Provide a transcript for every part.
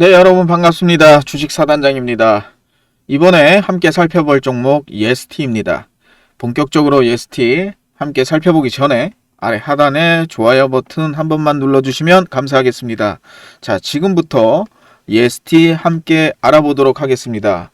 네, 여러분 반갑습니다. 주식 사단장입니다. 이번에 함께 살펴볼 종목 EST입니다. 본격적으로 EST 함께 살펴보기 전에 아래 하단에 좋아요 버튼 한 번만 눌러주시면 감사하겠습니다. 자, 지금부터 EST 함께 알아보도록 하겠습니다.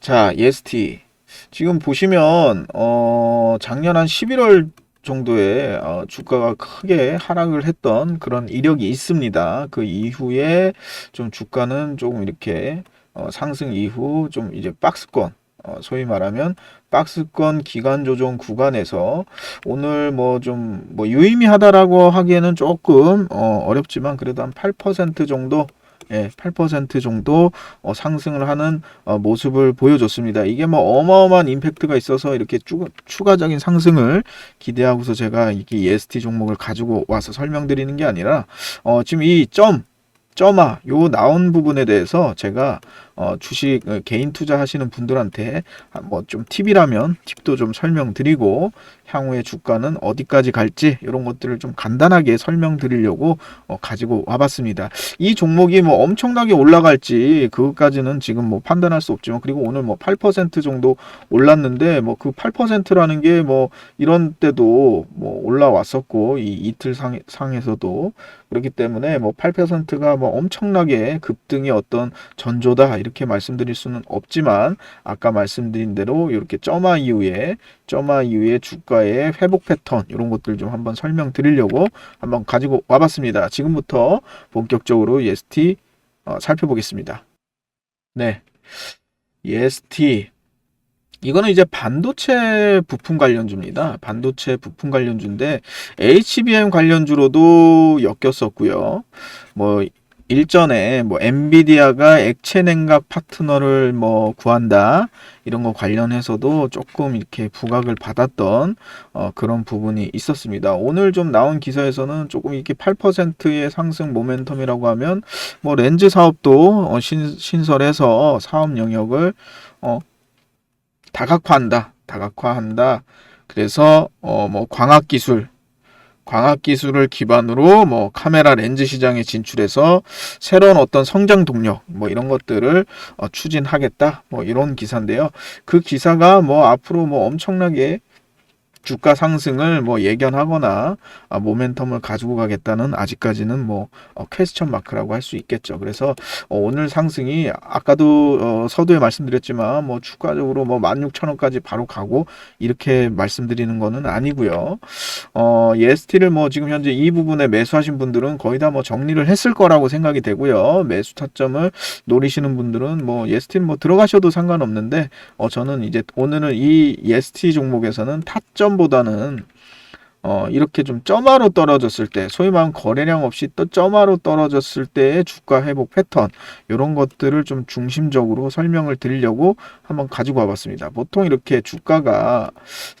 자, EST. 지금 보시면, 어, 작년 한 11월 정도에 어, 주가가 크게 하락을 했던 그런 이력이 있습니다. 그 이후에 좀 주가는 조금 이렇게 어, 상승 이후 좀 이제 박스권 어, 소위 말하면 박스권 기간 조정 구간에서 오늘 뭐 좀뭐 유의미하다라고 하기에는 조금 어, 어렵지만 그래도 한 8% 정도 예, 8% 정도 어, 상승을 하는 어, 모습을 보여줬습니다. 이게 뭐 어마어마한 임팩트가 있어서 이렇게 추, 추가적인 상승을 기대하고서 제가 이게 EST 종목을 가지고 와서 설명드리는 게 아니라 어, 지금 이 점, 점아 요 나온 부분에 대해서 제가 어, 주식 어, 개인 투자하시는 분들한테 뭐 좀 팁이라면 팁도 좀 설명드리고 향후에 주가는 어디까지 갈지 이런 것들을 좀 간단하게 설명드리려고 어, 가지고 와봤습니다. 이 종목이 뭐 엄청나게 올라갈지 그것까지는 지금 뭐 판단할 수 없지만 그리고 오늘 뭐 8% 정도 올랐는데 뭐 그 8%라는 게 뭐 이런 때도 뭐 올라왔었고 이 이틀 상, 상에서도 그렇기 때문에 뭐 8%가 뭐 엄청나게 급등의 어떤 전조다 이렇게 말씀드릴 수는 없지만 아까 말씀드린 대로 이렇게 점화 이후에 점화 이후에 주가의 회복 패턴 이런 것들 좀 한번 설명드리려고 한번 가지고 와봤습니다. 지금부터 본격적으로 EST 어, 살펴보겠습니다. 네, EST 이거는 이제 반도체 부품 관련주입니다. 반도체 부품 관련주인데 HBM 관련주로도 엮였었고요. 뭐 일전에 뭐 엔비디아가 액체 냉각 파트너를 뭐 구한다 이런 거 관련해서도 조금 이렇게 부각을 받았던 어, 그런 부분이 있었습니다. 오늘 좀 나온 기사에서는 조금 이렇게 8%의 상승 모멘텀이라고 하면 뭐 렌즈 사업도 어, 신, 신설해서 사업 영역을 어, 다각화한다. 다각화한다. 그래서 어 뭐 광학 기술 광학 기술을 기반으로 뭐 카메라 렌즈 시장에 진출해서 새로운 어떤 성장 동력 뭐 이런 것들을 어, 추진하겠다 뭐 이런 기사인데요. 그 기사가 뭐 앞으로 뭐 엄청나게 주가 상승을 뭐 예견하거나 아, 모멘텀을 가지고 가겠다는 아직까지는 뭐 어, 퀘스천 마크라고 할 수 있겠죠. 그래서 어, 오늘 상승이 아까도 어, 서두에 말씀드렸지만 뭐 추가적으로 뭐 16,000원까지 바로 가고 이렇게 말씀드리는 거는 아니고요. 어, EST를 뭐 지금 현재 이 부분에 매수하신 분들은 거의 다 뭐 정리를 했을 거라고 생각이 되고요. 매수 타점을 노리시는 분들은 뭐 EST는 뭐 들어가셔도 상관없는데 어, 저는 이제 오늘은 이 EST 종목에서는 타점 보다는 어, 이렇게 좀 점화로 떨어졌을 때, 소위 말하면 거래량 없이 또 점화로 떨어졌을 때의 주가 회복 패턴, 이런 것들을 좀 중심적으로 설명을 드리려고 한번 가지고 와봤습니다. 보통 이렇게 주가가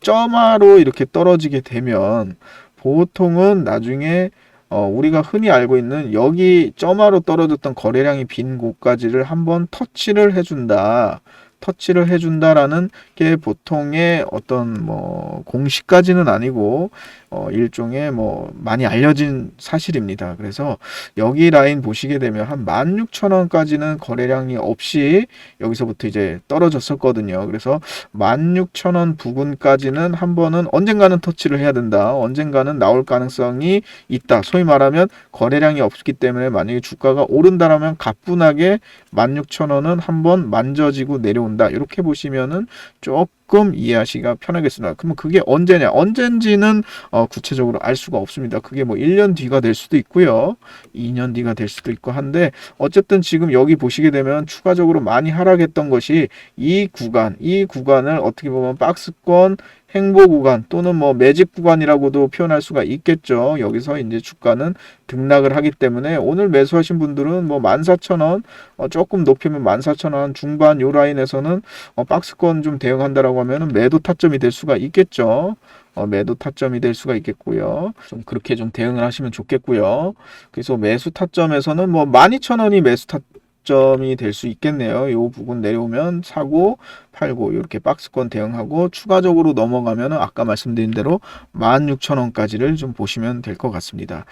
점화로 이렇게 떨어지게 되면 보통은 나중에 어, 우리가 흔히 알고 있는 여기 점화로 떨어졌던 거래량이 빈 곳까지를 한번 터치를 해준다. 터치를 해준다라는 게 보통의 어떤 뭐 공식까지는 아니고 어 일종의 뭐 많이 알려진 사실입니다. 그래서 여기 라인 보시게 되면 한 16,000원까지는 거래량이 없이 여기서부터 이제 떨어졌었거든요. 그래서 16,000원 부근까지는 한 번은 언젠가는 터치를 해야 된다. 언젠가는 나올 가능성이 있다. 소위 말하면 거래량이 없기 때문에 만약에 주가가 오른다라면 가뿐하게 16,000원은 한번 만져지고 내려온다. 이렇게 보시면은 조금 이해하시기가 편하겠습니다. 그러면 그게 언제냐? 언젠지는 어, 구체적으로 알 수가 없습니다. 그게 뭐 1년 뒤가 될 수도 있고요. 2년 뒤가 될 수도 있고 한데 어쨌든 지금 여기 보시게 되면 추가적으로 많이 하락했던 것이 이 구간, 이 구간을 어떻게 보면 박스권 행보 구간 또는 뭐 매집 구간이라고도 표현할 수가 있겠죠. 여기서 이제 주가는 등락을 하기 때문에 오늘 매수하신 분들은 뭐 14,000원 어, 조금 높이면 14,000원 중반 요 라인에서는 어, 박스권 좀 대응한다라고 하면은 매도 타점이 될 수가 있겠죠. 어, 매도 타점이 될 수가 있겠고요. 좀 그렇게 좀 대응을 하시면 좋겠고요. 그래서 매수 타점에서는 뭐 12,000원이 매수 타 접점이 될 수 있겠네요. 요 부분 내려오면 사고 팔고 이렇게 박스권 대응하고 추가적으로 넘어가면 아까 말씀드린 대로 16,000원까지를 좀 보시면 될 것 같습니다.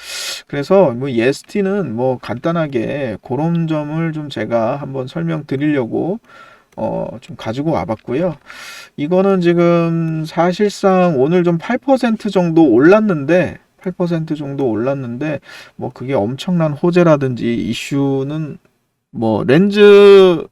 그래서 뭐 EST는 뭐 간단하게 그런 점을 좀 제가 한번 설명드리려고 어, 좀 가지고 와봤고요. 이거는 지금 사실상 오늘 좀 8% 정도 올랐는데, 8% 정도 올랐는데, 뭐 그게 엄청난 호재라든지 이슈는 뭐 렌즈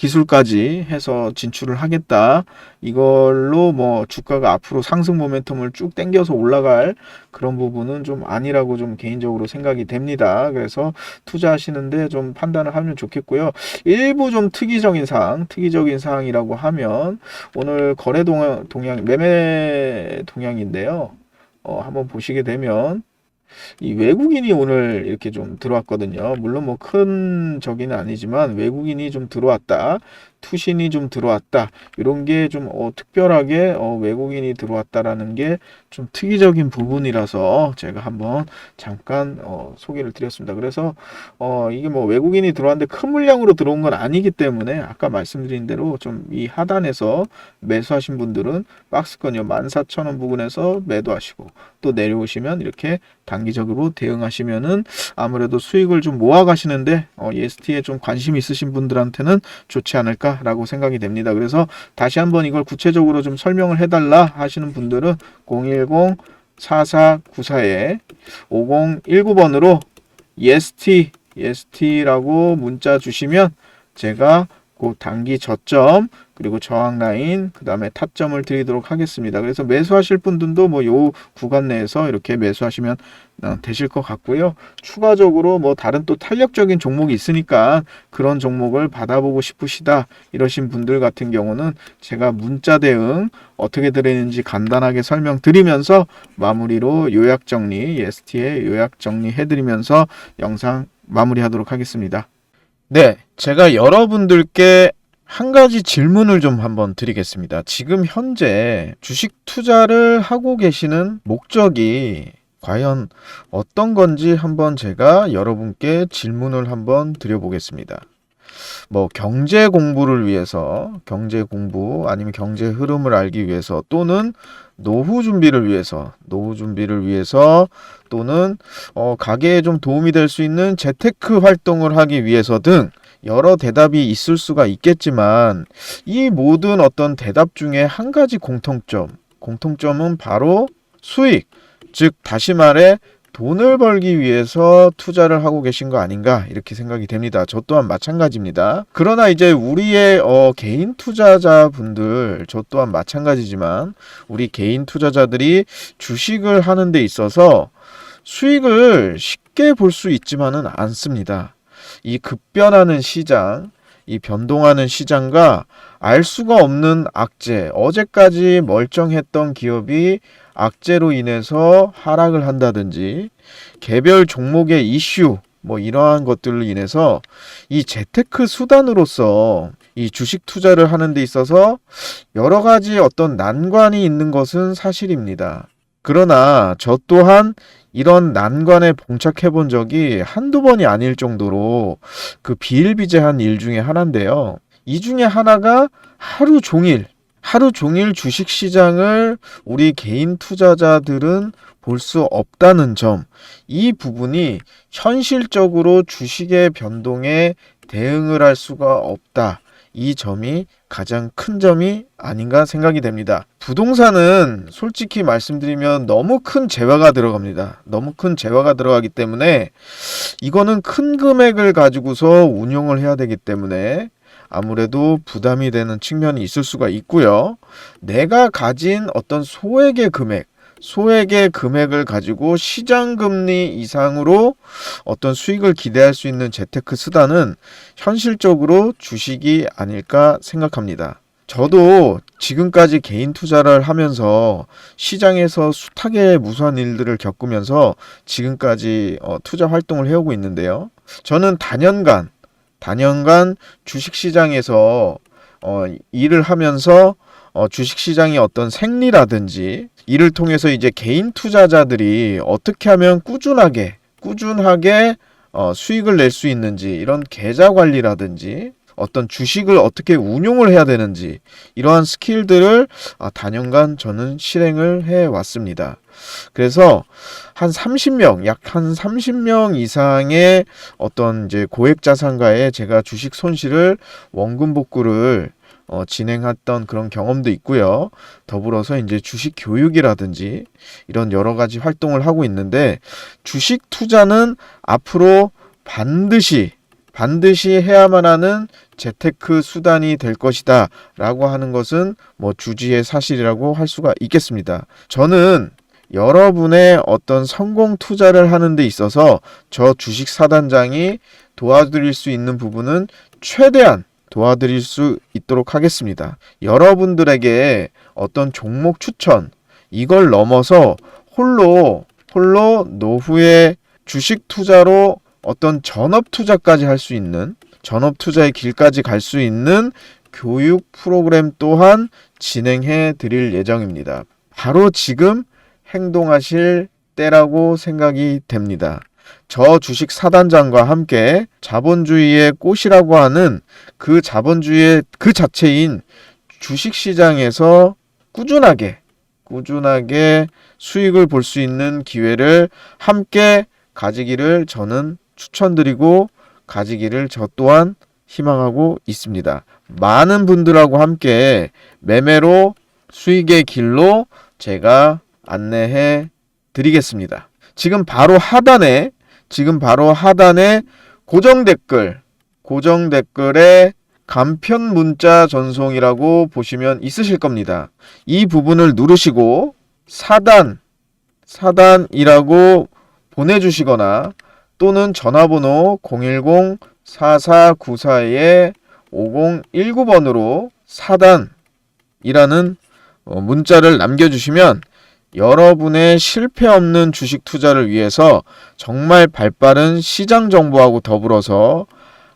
기술까지 해서 진출을 하겠다. 이걸로 뭐 주가가 앞으로 상승 모멘텀을 쭉 당겨서 올라갈 그런 부분은 좀 아니라고 좀 개인적으로 생각이 됩니다. 그래서 투자하시는데 좀 판단을 하면 좋겠고요. 일부 좀 특이적인 사항, 특이적인 사항이라고 하면 오늘 거래 동향, 동향 매매 동향인데요. 어, 한번 보시게 되면 이 외국인이 오늘 이렇게 좀 들어왔거든요. 물론 뭐 큰 저기는 아니지만 외국인이 좀 들어왔다. 투신이 좀 들어왔다. 이런 게좀 어, 특별하게 어, 외국인이 들어왔다라는 게 좀 특이적인 부분이라서 제가 한번 잠깐 어, 소개를 드렸습니다. 그래서 어, 이게 뭐 외국인이 들어왔는데 큰 물량으로 들어온 건 아니기 때문에 아까 말씀드린 대로 좀 이 하단에서 매수하신 분들은 박스권이요 14,000원 부근에서 매도하시고 또 내려오시면 이렇게 단기적으로 대응하시면은 아무래도 수익을 좀 모아 가시는데 어, EST에 좀 관심 있으신 분들한테는 좋지 않을까 라고 생각이 됩니다. 그래서 다시 한번 이걸 구체적으로 좀 설명을 해달라 하시는 분들은 010 4494에 5019번으로 EST EST라고 문자 주시면 제가 그 단기 저점 그리고 저항 라인 그다음에 타점을 드리도록 하겠습니다. 그래서 매수하실 분들도 뭐 요 구간 내에서 이렇게 매수하시면 어, 되실 것 같고요. 추가적으로 뭐 다른 또 탄력적인 종목이 있으니까 그런 종목을 받아보고 싶으시다 이러신 분들 같은 경우는 제가 문자 대응 어떻게 드리는지 간단하게 설명드리면서 마무리로 요약 정리 EST의 요약 정리 해드리면서 영상 마무리하도록 하겠습니다. 네, 제가 여러분들께 한 가지 질문을 좀 한번 드리겠습니다. 지금 현재 주식 투자를 하고 계시는 목적이 과연 어떤 건지 한번 제가 여러분께 질문을 한번 드려보겠습니다. 뭐 경제 공부를 위해서, 경제 공부 아니면 경제 흐름을 알기 위해서 또는 노후 준비를 위해서, 노후 준비를 위해서 또는 어, 가게에 좀 도움이 될 수 있는 재테크 활동을 하기 위해서 등 여러 대답이 있을 수가 있겠지만 이 모든 어떤 대답 중에 한 가지 공통점, 공통점은 바로 수익, 즉 다시 말해 돈을 벌기 위해서 투자를 하고 계신 거 아닌가 이렇게 생각이 됩니다. 저 또한 마찬가지입니다. 그러나 이제 우리의 어, 개인 투자자분들 저 또한 마찬가지지만 우리 개인 투자자들이 주식을 하는 데 있어서 수익을 쉽게 볼 수 있지만은 않습니다. 이 급변하는 시장, 이 변동하는 시장과 알 수가 없는 악재, 어제까지 멀쩡했던 기업이 악재로 인해서 하락을 한다든지 개별 종목의 이슈 뭐 이러한 것들로 인해서 이 재테크 수단으로서 이 주식 투자를 하는 데 있어서 여러 가지 어떤 난관이 있는 것은 사실입니다. 그러나 저 또한 이런 난관에 봉착해 본 적이 한두 번이 아닐 정도로 그 비일비재한 일 중에 하나인데요. 이 중에 하나가 하루 종일, 하루 종일 주식 시장을 우리 개인 투자자들은 볼 수 없다는 점, 이 부분이 현실적으로 주식의 변동에 대응을 할 수가 없다. 이 점이 가장 큰 점이 아닌가 생각이 됩니다. 부동산은 솔직히 말씀드리면 너무 큰 재화가 들어갑니다. 너무 큰 재화가 들어가기 때문에 이거는 큰 금액을 가지고서 운용을 해야 되기 때문에 아무래도 부담이 되는 측면이 있을 수가 있고요. 내가 가진 어떤 소액의 금액, 소액의 금액을 가지고 시장 금리 이상으로 어떤 수익을 기대할 수 있는 재테크 수단은 현실적으로 주식이 아닐까 생각합니다. 저도 지금까지 개인 투자를 하면서 시장에서 숱하게 무수한 일들을 겪으면서 지금까지 어, 투자 활동을 해오고 있는데요. 저는 단연간, 단연간 주식 시장에서 어, 일을 하면서 어, 주식시장의 어떤 생리라든지 이를 통해서 이제 개인 투자자들이 어떻게 하면 꾸준하게 꾸준하게 어, 수익을 낼 수 있는지 이런 계좌 관리라든지 어떤 주식을 어떻게 운용을 해야 되는지 이러한 스킬들을 아, 단연간 저는 실행을 해 왔습니다. 그래서 한 30명, 약 한 30명 이상의 어떤 이제 고액 자산가에 제가 주식 손실을 원금 복구를 어, 진행했던 그런 경험도 있고요. 더불어서 이제 주식 교육이라든지 이런 여러 가지 활동을 하고 있는데 주식 투자는 앞으로 반드시 반드시 해야만 하는 재테크 수단이 될 것이다 라고 하는 것은 뭐 주지의 사실이라고 할 수가 있겠습니다. 저는 여러분의 어떤 성공 투자를 하는 데 있어서 저 주식 사단장이 도와드릴 수 있는 부분은 최대한 도와드릴 수 있도록 하겠습니다. 여러분들에게 어떤 종목 추천, 이걸 넘어서 홀로, 홀로 노후의 주식 투자로 어떤 전업 투자까지 할 수 있는, 전업 투자의 길까지 갈 수 있는 교육 프로그램 또한 진행해 드릴 예정입니다. 바로 지금 행동하실 때라고 생각이 됩니다. 저 주식 사단장과 함께 자본주의의 꽃이라고 하는 그 자본주의의 그 자체인 주식 시장에서 꾸준하게 꾸준하게 수익을 볼 수 있는 기회를 함께 가지기를 저는 추천드리고 가지기를 저 또한 희망하고 있습니다. 많은 분들하고 함께 매매로 수익의 길로 제가 안내해 드리겠습니다. 지금 바로 하단에 지금 바로 하단에 고정 댓글 고정 댓글에 간편 문자 전송이라고 보시면 있으실 겁니다. 이 부분을 누르시고 사단 사단이라고 보내주시거나 또는 전화번호 010-4494에 5019번으로 사단이라는 어, 문자를 남겨주시면 여러분의 실패 없는 주식 투자를 위해서 정말 발빠른 시장 정보하고 더불어서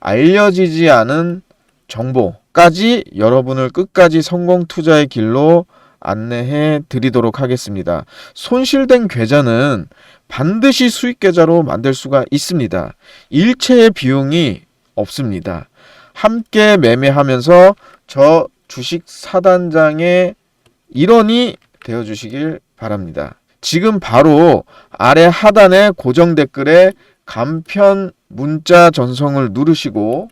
알려지지 않은 정보까지 여러분을 끝까지 성공 투자의 길로 안내해 드리도록 하겠습니다. 손실된 계좌는 반드시 수익 계좌로 만들 수가 있습니다. 일체의 비용이 없습니다. 함께 매매하면서 저 주식 사단장의 일원이 되어 주시길 바랍니다. 지금 바로 아래 하단의 고정 댓글에 간편 문자 전송을 누르시고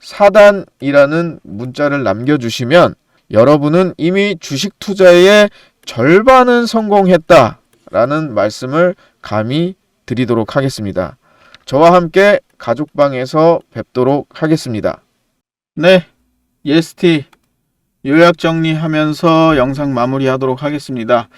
사단이라는 문자를 남겨주시면 여러분은 이미 주식 투자의 절반은 성공했다라는 말씀을 감히 드리도록 하겠습니다. 저와 함께 가족방에서 뵙도록 하겠습니다. 네, 예스티 요약 정리하면서 영상 마무리하도록 하겠습니다.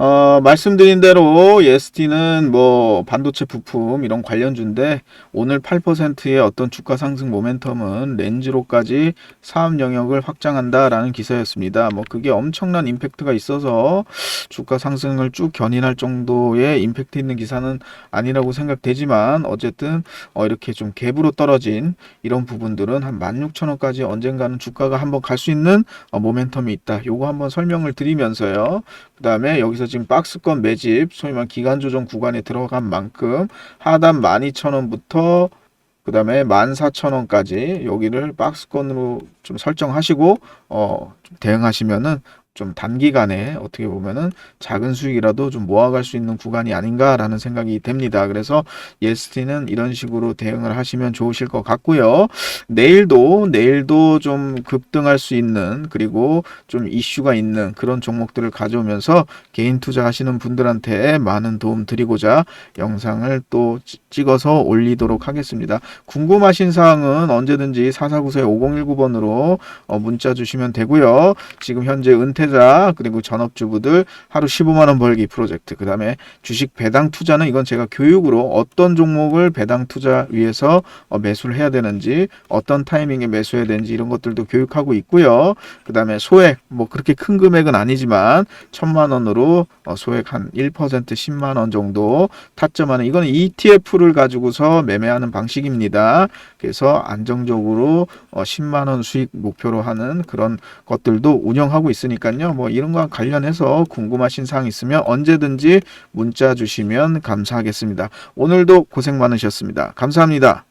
어, 말씀드린 대로 EST는 뭐 반도체 부품 이런 관련주인데 오늘 8%의 어떤 주가 상승 모멘텀은 렌즈로까지 사업 영역을 확장한다라는 기사였습니다. 뭐 그게 엄청난 임팩트가 있어서 주가 상승을 쭉 견인할 정도의 임팩트 있는 기사는 아니라고 생각되지만 어쨌든 어, 이렇게 좀 갭으로 떨어진 이런 부분들은 한 16,000원까지 언젠가는 주가가 한번 갈 수 있는 어, 모멘텀이 있다. 요거 한번 설명을 드리면서요. 그 다음에 여기서 지금 박스권 매집, 소위 말 기간 조정 구간에 들어간 만큼 하단 12,000원부터 그 다음에 14,000원까지 여기를 박스권으로 좀 설정하시고 어, 좀 대응하시면은 좀 단기간에 어떻게 보면은 작은 수익이라도 좀 모아갈 수 있는 구간이 아닌가라는 생각이 됩니다. 그래서 예스티는 이런 식으로 대응을 하시면 좋으실 것 같고요. 내일도 내일도 좀 급등할 수 있는 그리고 좀 이슈가 있는 그런 종목들을 가져오면서 개인 투자하시는 분들한테 많은 도움 드리고자 영상을 또 찌- 찍어서 올리도록 하겠습니다. 궁금하신 사항은 언제든지 4494에 5019번으로 어, 문자 주시면 되고요. 지금 현재 은퇴 자 그리고 전업주부들 하루 15만 원 벌기 프로젝트 그 다음에 주식 배당 투자는 이건 제가 교육으로 어떤 종목을 배당 투자 위해서 어, 매수를 해야 되는지 어떤 타이밍에 매수해야 되는지 이런 것들도 교육하고 있고요. 그 다음에 소액 뭐 그렇게 큰 금액은 아니지만 천만 원으로 어, 소액 한 1% 10만 원 정도 타점하는 이거는 ETF를 가지고서 매매하는 방식입니다. 그래서 안정적으로 어, 10만 원 수익 목표로 하는 그런 것들도 운영하고 있으니까요. 있거든요. 뭐 이런 거 관련해서 궁금하신 사항 있으면 언제든지 문자 주시면 감사하겠습니다. 오늘도 고생 많으셨습니다. 감사합니다.